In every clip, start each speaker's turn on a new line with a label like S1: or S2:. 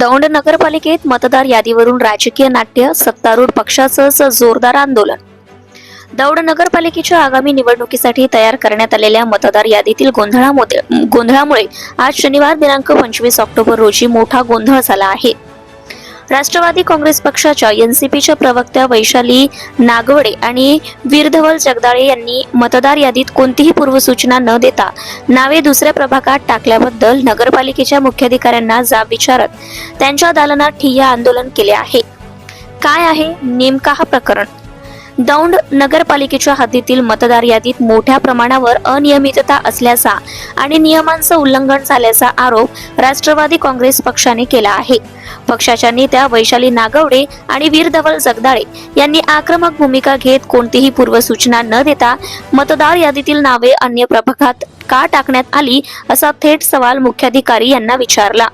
S1: दौंड नगरपालिकेत मतदार यादीवरून राजकीय नाट्य सत्तारूढ पक्षाचंच जोरदार आंदोलन. दौंड नगरपालिकेच्या आगामी निवडणुकीसाठी तयार करण्यात आलेल्या मतदार यादीतील गोंधळामुळे गोंधळामुळे आज शनिवार दिनांक पंचवीस ऑक्टोबर रोजी मोठा गोंधळ झाला आहे. राष्ट्रवादी काँग्रेस पक्षाच्या एनसीपीच्या प्रवक्त्या वैशाली नागवडे आणि वीरधवल जगदाळे यांनी मतदार यादीत कोणतीही पूर्वसूचना न देता नावे दुसऱ्या प्रभागात टाकल्याबद्दल नगरपालिकेच्या मुख्याधिकाऱ्यांना जाब विचारत त्यांच्या दालनात ठिय्या आंदोलन केले आहे. काय आहे नेमका हा प्रकरण? दौंड नगरपालिकेच्या हद्दीतील मतदार यादीत मोठ्या प्रमाणावर अनियमितता असल्याचा आणि नियमांचं उल्लंघन झाल्याचा आरोप राष्ट्रवादी काँग्रेस पक्षाने केला आहे. पक्षाच्या नेत्या वैशाली नागवडे आणि वीरधवल जगदाळे यांनी आक्रमक भूमिका घेत कोणतीही पूर्वसूचना न देता मतदार यादीतील नावे अन्य प्रभागात का टाकण्यात आली असा थेट सवाल मुख्याधिकारी यांना विचारला.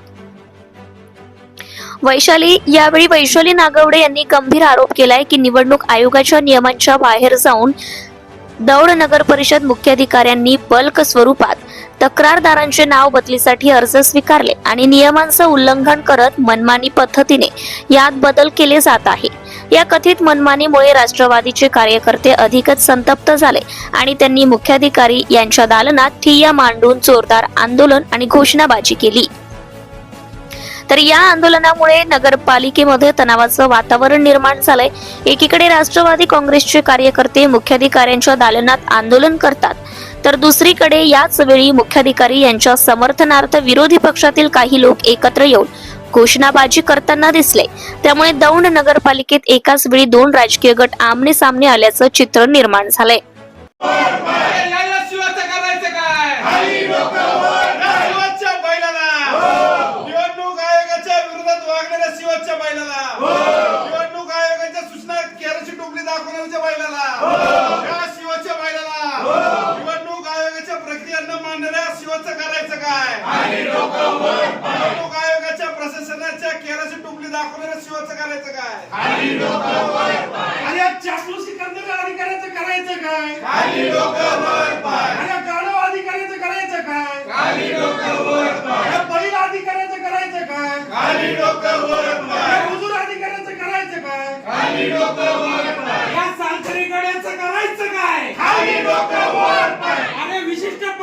S1: वैशाली यावेळी वैशाली नागवडे यांनी गंभीर आरोप केलाय की निवडणूक आयोगाच्या नियमांच्या बाहेर जाऊन दौड नगर परिषद मुख्याधिकाऱ्यांनी बल्क स्वरूपात तक्रारदारांचे नाव बदलीसाठी अर्ज स्वीकारले आणि नियमांचं उल्लंघन करत मनमानी पद्धतीने यात बदल केले जात आहे. या कथित मनमानीमुळे राष्ट्रवादीचे कार्यकर्ते अधिकच संतप्त झाले आणि त्यांनी मुख्याधिकारी यांच्या दालनात ठिय्या मांडून जोरदार आंदोलन आणि घोषणाबाजी केली. तर या आंदोलनामुळे नगरपालिकेमध्ये तणावाचं वातावरण निर्माण झालंय. एकीकडे राष्ट्रवादी काँग्रेसचे कार्यकर्ते मुख्याधिकाऱ्यांच्या दालनात आंदोलन करतात तर दुसरीकडे याच वेळी मुख्याधिकारी यांच्या समर्थनार्थ विरोधी पक्षातील काही लोक एकत्र येऊन घोषणाबाजी करताना दिसले. त्यामुळे दौंड नगरपालिकेत एकाच वेळी दोन राजकीय गट आमने सामने आल्याचं चित्र निर्माण झालंय.
S2: करायचं काय या शिवाच्या बैलाला निवडणूक आयोगाच्या लागणार वागणाऱ्या शिवाच्या बैलाला.
S3: हो.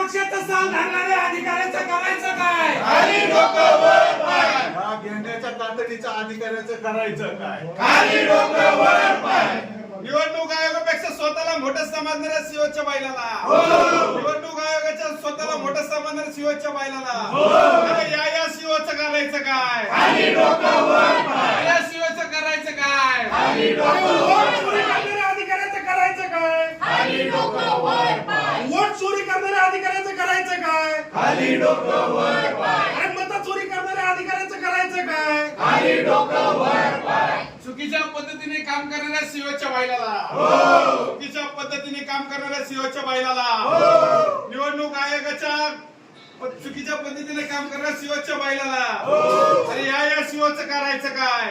S3: पक्षाचं साल धरणाऱ्या अधिकाऱ्याचं करायचं काय?
S2: खाली डोकं वर पाय.
S4: हा गेंड्याच्या तातडीच्या अधिकाऱ्याचं करायचं काय?
S2: खाली डोकं वर पाय. निवडणूक आयोगापेक्षा स्वतःला मोठं समजणाऱ्या सीओच्या बैलाला निवडणूक आयोगाच्या स्वतःला मोठं समजणाऱ्या सीओच्या बैलाला अरे या या सीओचं करायचं काय? खाली डोकं वर पाय. या सीओचं करायचं काय? खाली
S3: अधिकाऱ्याचं करायचं काय?
S2: खाली डोकं वर पाय.
S3: चोरी करणाऱ्या अधिकाऱ्याचं करायचं काय?
S2: खाली डोकं वर पाय.
S3: आणि मत चोरी करणाऱ्या अधिकाऱ्याचं करायचं काय?
S2: खाली डोकं वर पाय. चुकीच्या पद्धतीने काम करणाऱ्या सीओच्या बैलाला चुकीच्या पद्धतीने काम करणाऱ्या सीओच्या बैलाला निवडणूक आयोगाच्या चुकीच्या पद्धतीने काम करणाऱ्या सीओच्या बैलाला अरे या या करायचं काय?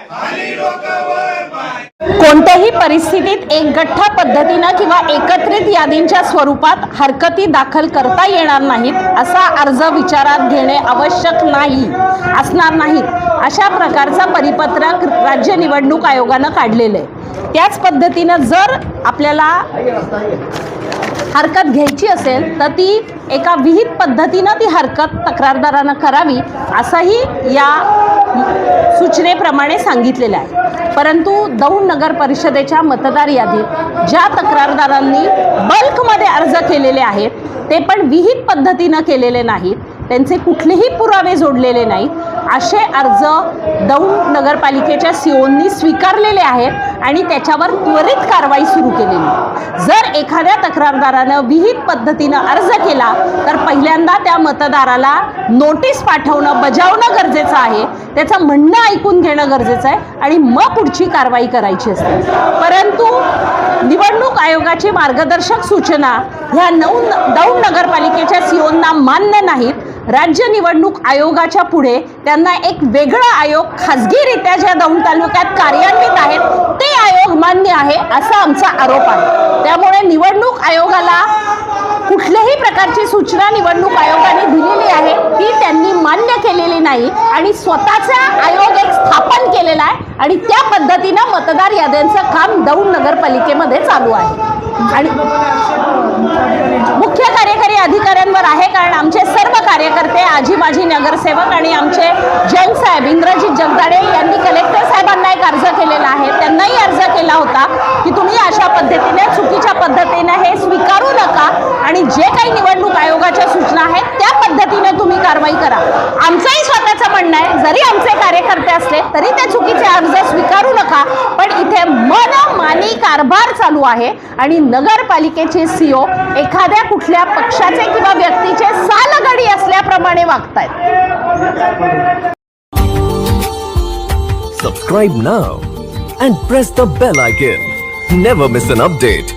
S5: कोणत्याही परिस्थितीत एकगठ्ठ पद्धतीनं किंवा एकत्रित यादींच्या स्वरूपात हरकती दाखल करता येणार नाहीत असा अर्ज विचारात घेणे आवश्यक नाही असणार नाहीत अशा प्रकारचा परिपत्रक राज्य निवडणूक आयोगानं काढलेलं आहे. त्याच पद्धतीनं जर आपल्याला हरकत घ्यायची असेल तर ती एका विहित पद्धतीनं ती हरकत तक्रारदारानं करावी असंही या सूचनेप्रमाणे सांगितलेलं आहे. परंतु दौंड नगर परिषदेच्या मतदार यादीत ज्या तक्रारदारांनी बल्कमध्ये अर्ज केलेले आहेत ते पण विहित पद्धतीनं केलेले नाहीत. त्यांचे कुठलेही पुरावे जोडलेले नाहीत. असे अर्ज दौंड नगरपालिकेच्या सीओंनी स्वीकारलेले आहेत आणि त्याच्यावर त्वरित कारवाई सुरू केलेली. आहे. जर एखाद्या तक्रारदारानं विहित पद्धतीनं अर्ज केला तर पहिल्यांदा त्या मतदाराला नोटीस पाठवणं बजावणं गरजेचं आहे. त्याचं म्हणणं ऐकून घेणं गरजेचं आहे आणि मग पुढची कारवाई करायची असते. परंतु निवडणूक आयोगाची मार्गदर्शक सूचना ह्या नऊ दौंड नगरपालिकेच्या सीओंना मान्य नाहीत. राज्य निवडणूक आयोगाच्या पुढे त्यांना एक वेगळा आयोग खाजगीरित्या ज्या दौंड तालुक्यात कार्यान्वित आहेत ते आयोग मान्य आहे असा आमचा आरोप आहे. त्यामुळे निवडणूक आयोगाला कुठल्याही प्रकारची सूचना निवडणूक आयोगाने दिलेली आहे ती त्यांनी मान्य केलेली नाही आणि स्वतःचा आयोग एक स्थापन केलेला आहे आणि त्या पद्धतीनं मतदार याद्यांचं काम दौंड नगरपालिकेमध्ये चालू आहे. आणि मुख्य कार्यकारी अधिकाऱ्यांवर आहे कारण आमचे सर्व कार्यकर्ते आजी माजी नगरसेवक आणि आमचे जैन साहेब इंद्रजित जगदाडे यांनी कलेक्टर साहेबांना एक अर्ज केलेला आहे. त्यांनाही अर्ज केला होता की तुम्ही अशा पद्धतीने चुकीच्या पद्धतीने हे स्वीकारू नका आणि जे काही निवडणूक आयोगाच्या सूचना आहेत त्या पद्धतीने तुम्ही कारवाई करा. आमचंही स्वतःचं म्हणणं आहे जरी आमचे कार्यकर्ते असले तरी ते चुकीचे अर्ज स्वीकारू नका पण इथे मनमानी कारभार चालू आहे आणि नगरपालिकेचे सीओ एखाद्या कुठल्या पक्षाचे किंवा व्यक्तीचे सालगडी असल्याप्रमाणे वागतायत.
S6: Subscribe now and press the bell icon never miss an update